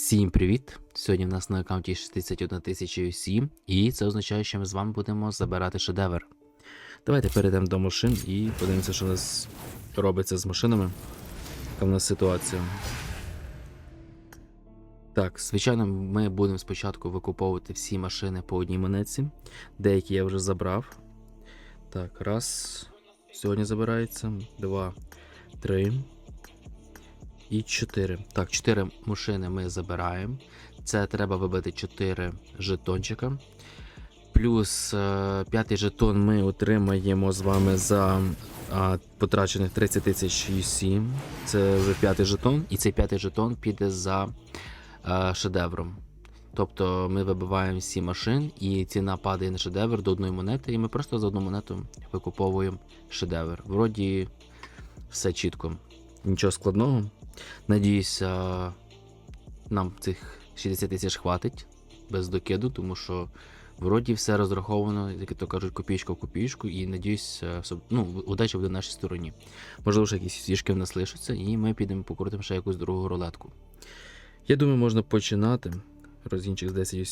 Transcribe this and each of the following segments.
Всім привіт! Сьогодні в нас на аккаунті 61 тисяча UC, і це означає, що ми з вами будемо забирати шедевр. Давайте перейдемо до машин і подивимося, що у нас робиться з машинами. Яка в нас ситуація. Так, звичайно, ми будемо спочатку викуповувати всі машини по одній монетці. Деякі я вже забрав. Так, раз. Сьогодні забирається. Два, три. І 4. Так, 4 машини ми забираємо. Це треба вибити 4 жетончика. Плюс е, п'ятий жетон ми отримаємо з вами за е, потрачених 30 тисяч UC. Це вже п'ятий жетон, і цей п'ятий жетон піде за е, шедевром. Тобто ми вибиваємо 7 машин, і ціна падає на шедевр до одної монети, і ми просто за одну монету викуповуємо шедевр. Вроді все чітко. Нічого складного. Надіюся, нам цих 60 тисяч хватить без докиду, тому що вроді все розраховано, як то кажуть, копійка в копійку, і надіюсь, е, ну, удача буде на нашій стороні. Можливо, ще якісь фішки в нас лишаться, і ми підемо покрутимо ще якусь другу рулетку. Я думаю, можна починати. Розінчик з 10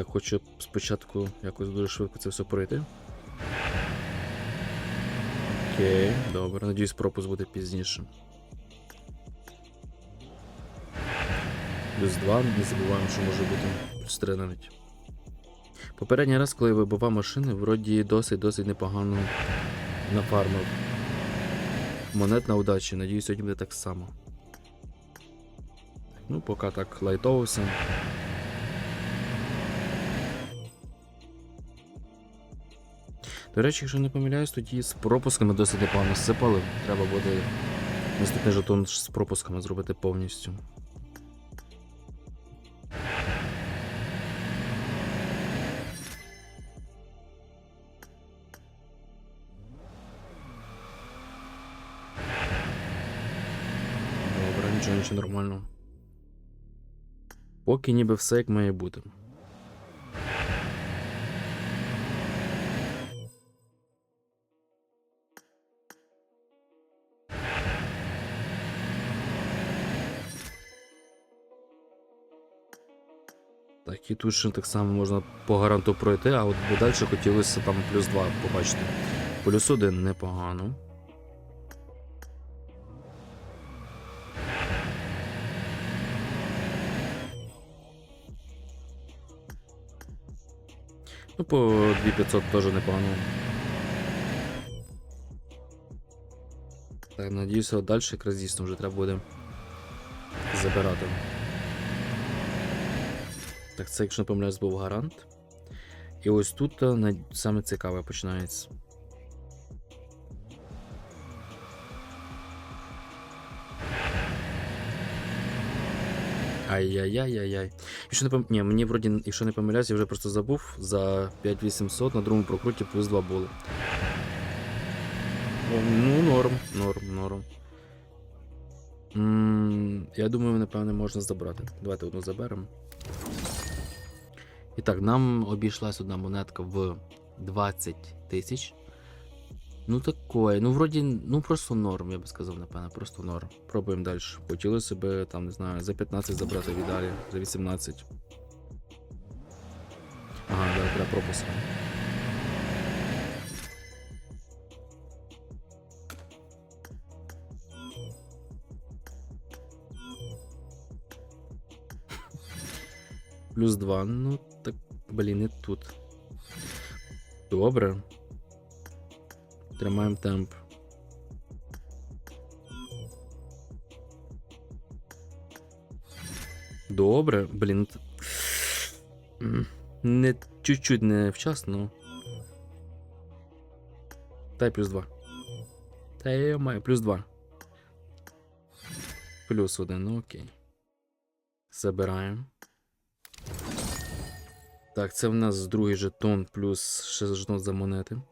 Так, хочу спочатку якось дуже швидко це все пройти. Окей, добре. Надіюсь, пропуск буде пізніше. Плюс 2, не забуваємо, що може бути плюс 3 навіть. Попередній раз, коли я вибивав машини, вроді досить-досить непогано нафармив. Монет на удачі, надіюсь, сьогодні буде так само. Ну, поки так лайтово До речі, якщо не помиляюсь, тоді з пропусками досить непогано сипали. Треба буде наступний жетон з пропусками зробити повністю. Добре, нічого, нічого нормально. Поки ніби все як має бути. Так, і тут ще так само можна по гаранту пройти, а от далі хотілося там плюс 2 побачити. Плюс 1 непогано. Ну, по 2500 теж непогано. Так, надіюся, далі якраз дійсно вже треба буде забирати. Так, це, якщо не помиляюсь, був гарант. І ось тут е, саме цікаве починається. Ай-яй-яй-яй-яй. Якщо не пом... Ні, мені вроді, якщо не помиляюсь, я вже просто забув за 5800 на другому прокруті плюс 2 були. Ну, норм, норм, норм. м я думаю, напевне, можна забрати. Давайте одну заберемо. І так, нам обійшлась одна монетка в 20 тисяч. Ну такое, ну вроді, ну просто норм, я би сказав, напевно, просто норм. Пробуємо далі. Хотілося себе там, не знаю, за 15 забрати віддалі, за 18. Ага, да, треба пропуск. Плюс 2, ну так, блін, і тут. Добре. Тримаємо темп. Добре, блін. Не чуть-чуть не вчасно. Дай плюс 2. Та я маю плюс 2. Плюс 1, ну окей. Забираємо. Так, це в нас другий жетон плюс ще жетон за монети.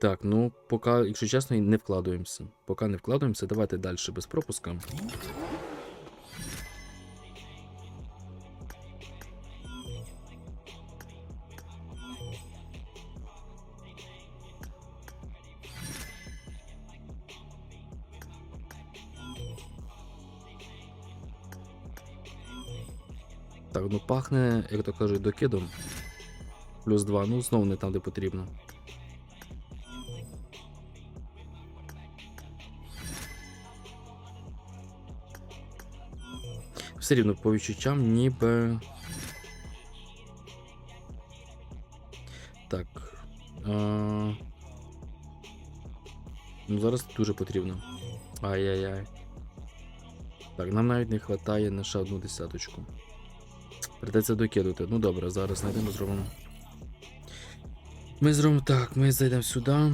Так, ну поки, якщо чесно, не вкладуємося. Поки не вкладуємося, давайте далі без пропуска. Так, ну пахне, як то кажуть, докидом. Плюс 2, ну знову не там, де потрібно. Все рівно по відчуттям ніби. Так. А... Ну, зараз дуже потрібно. Ай-яй-яй. Так, нам навіть не вистачає на ще одну десяточку. Придеться докидати. Ну добре, зараз знайдемо, зробимо. Ми зробимо так, ми зайдемо сюди.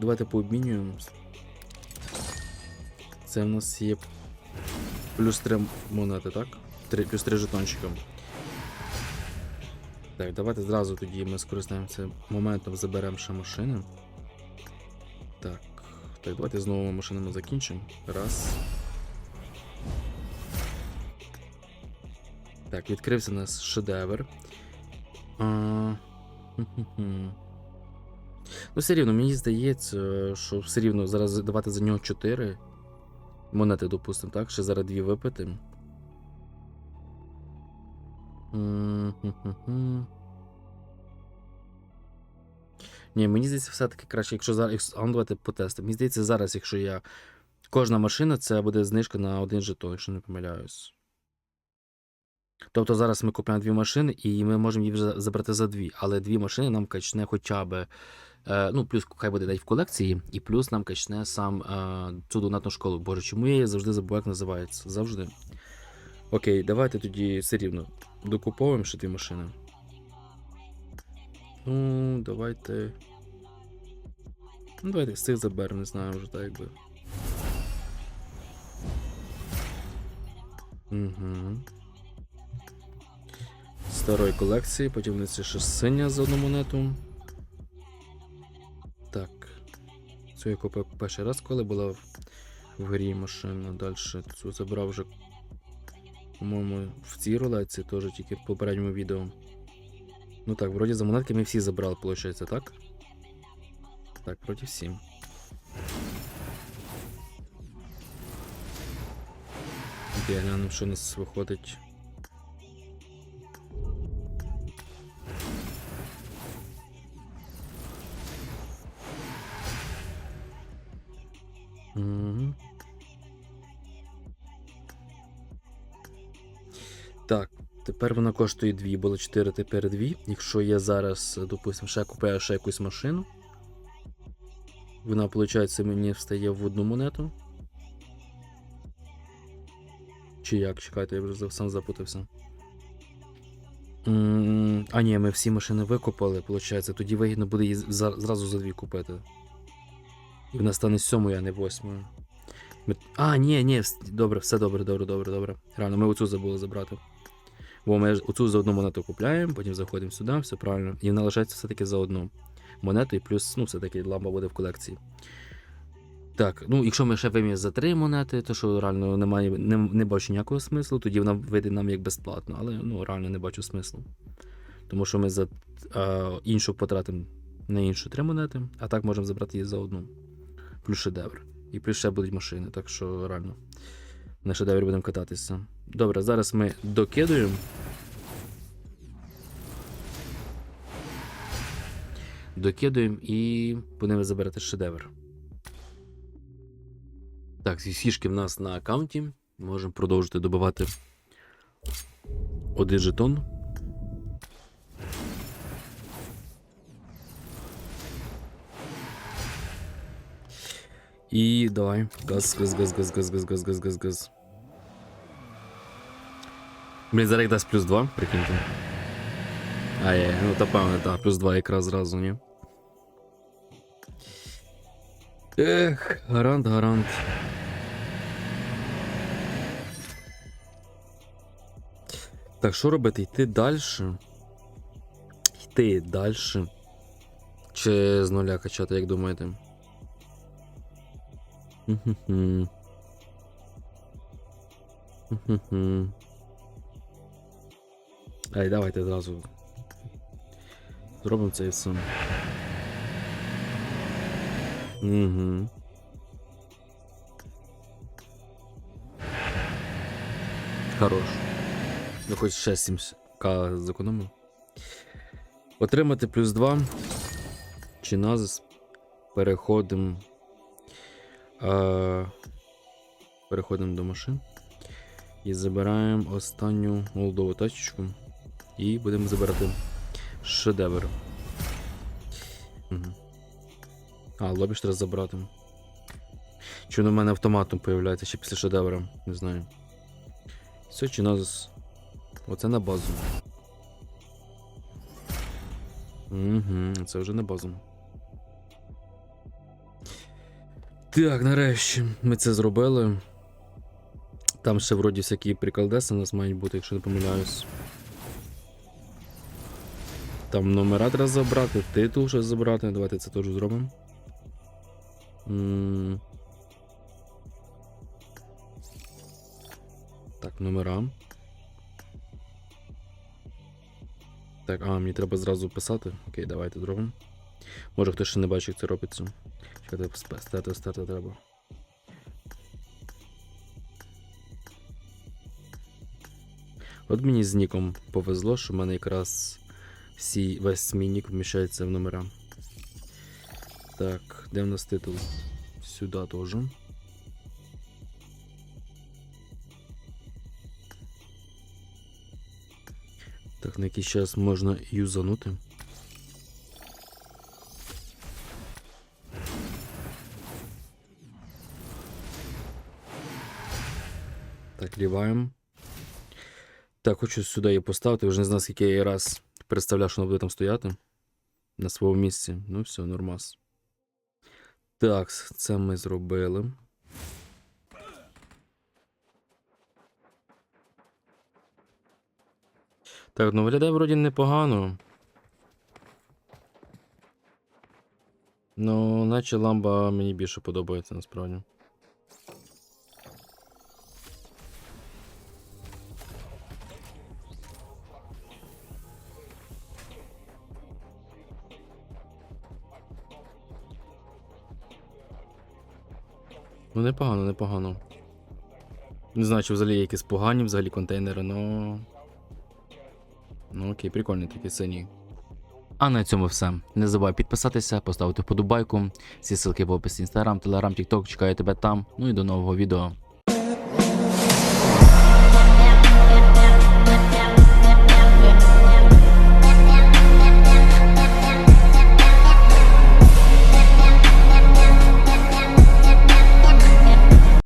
Давайте пообмінюємо. Це в нас є плюс 3 монети, так? 3, плюс 3 жетончика. Так, давайте зразу тоді ми скористаємося моментом, заберемо ще машини. Так. Так, давайте з новими машинами закінчимо. Раз. Так, відкрився у нас шедевр. А... Ну, все рівно, мені здається, що все рівно зараз давати за нього 4 монети, допустимо, так? Ще зараз дві випити. Ні, мені здається, все-таки краще, якщо зараз. А ну давайте. Мені здається, зараз, якщо я. Кожна машина, це буде знижка на один жетон, якщо не помиляюсь. Тобто зараз ми купуємо дві машини, і ми можемо їх вже забрати за дві. Але дві машини нам качне хоча б. Е, ну, плюс хай буде навіть в колекції, і плюс нам качне сам е, цю донатну школу. Боже, чому я її завжди забуваю, як називається? Завжди. Окей, давайте тоді все рівно докуповуємо ще дві машини. Ну, давайте. Ну, давайте з цих заберемо, не знаю, вже так якби. Угу. Старої колекції, потім в є ще за одну монету. Так. Цю я купив перший раз, коли була в, грі машина. Далі цю забрав вже, по-моєму, в цій рулетці, теж тільки в попередньому відео. Ну так, вроді за монетки ми всі забрали, виходить, так? Так, вроді всі. Окей, глянемо, що у нас виходить. Так, тепер вона коштує 2, було 4, тепер 2. Якщо я зараз, допустимо, ще купую ще якусь машину, вона, виходить, мені встає в одну монету. Чи як? Чекайте, я вже сам запутався. А ні, ми всі машини викупили, виходить. Тоді вигідно буде її зразу за дві купити. І вона стане сьомою, а не восьмою. Ми... А, ні, ні, добре, все добре, добре, добре, добре. Реально, ми оцю забули забрати. Бо ми оцю за одну монету купляємо, потім заходимо сюди, все правильно. І вона лишається все-таки за одну монету, і плюс, ну, все-таки ламба буде в колекції. Так, ну якщо ми ще виміємо за три монети, то що реально немає, не, не бачу ніякого смислу, тоді вона вийде нам як безплатно, але ну реально не бачу смислу. Тому що ми за е, іншу потратимо на іншу три монети, а так можемо забрати її за одну. Плюс шедевр. І плюс ще будуть машини, так що реально. На шедеврі будемо кататися. Добре, зараз ми докидуємо. Докидуємо і будемо забирати шедевр. Так, ці фішки в нас на аккаунті. Можемо продовжити добивати один жетон. І давай. Газ, газ, газ, газ, газ, газ, газ, газ, газ, газ. Блін, зараз дасть плюс 2, прикиньте. А, є, ну та певне, так, плюс 2 якраз зразу, ні. Ех, гарант, гарант. Так, що робити? Йти далі? Йти далі? Чи з нуля качати, як думаєте? Ай, давайте зразу. Зробимо це і все. Угу. Хорош. Ну хоч ще 7к зекономив. Отримати плюс 2. Чи назис. Переходимо. Е, переходимо до машин. І забираємо останню молодову тачечку. І будемо забирати шедевр. Угу. А, лобі ж треба забрати. Чи воно в мене автоматом появляється ще після шедевра? Не знаю. Все, чи назис. Оце на базу. Угу, це вже на базу. Так, нарешті ми це зробили. Там ще вроді всякі приколдеси у нас мають бути, якщо не помиляюсь. Там номера треба забрати, титул ще забрати. Давайте це теж зробимо. Так, номера. Так, а, мені треба зразу писати. Окей, давайте зробимо. Може хтось ще не бачить, як це робиться. Спе- стерти, стерти треба. От мені з ніком повезло, що в мене якраз всі, весь мій нік вміщається в номера. Так, де в нас титул? Сюди теж. Так, на якийсь час можна юзанути. Так, ліваємо. Так, хочу сюди її поставити. Вже не знаю, скільки я її раз представляв, що вона буде там стояти. На своєму місці. Ну, все, нормас. Так, це ми зробили. Так, ну виглядає вроді непогано. Ну, наче ламба мені більше подобається насправді. Ну, непогано, непогано. Не знаю, чи взагалі якісь погані взагалі контейнери, но. Ну окей, прикольний такий синій. А на цьому все. Не забувай підписатися, поставити вподобайку. Всі ссылки в описі Instagram, Telegram, TikTok, чекаю тебе там. Ну і до нового відео.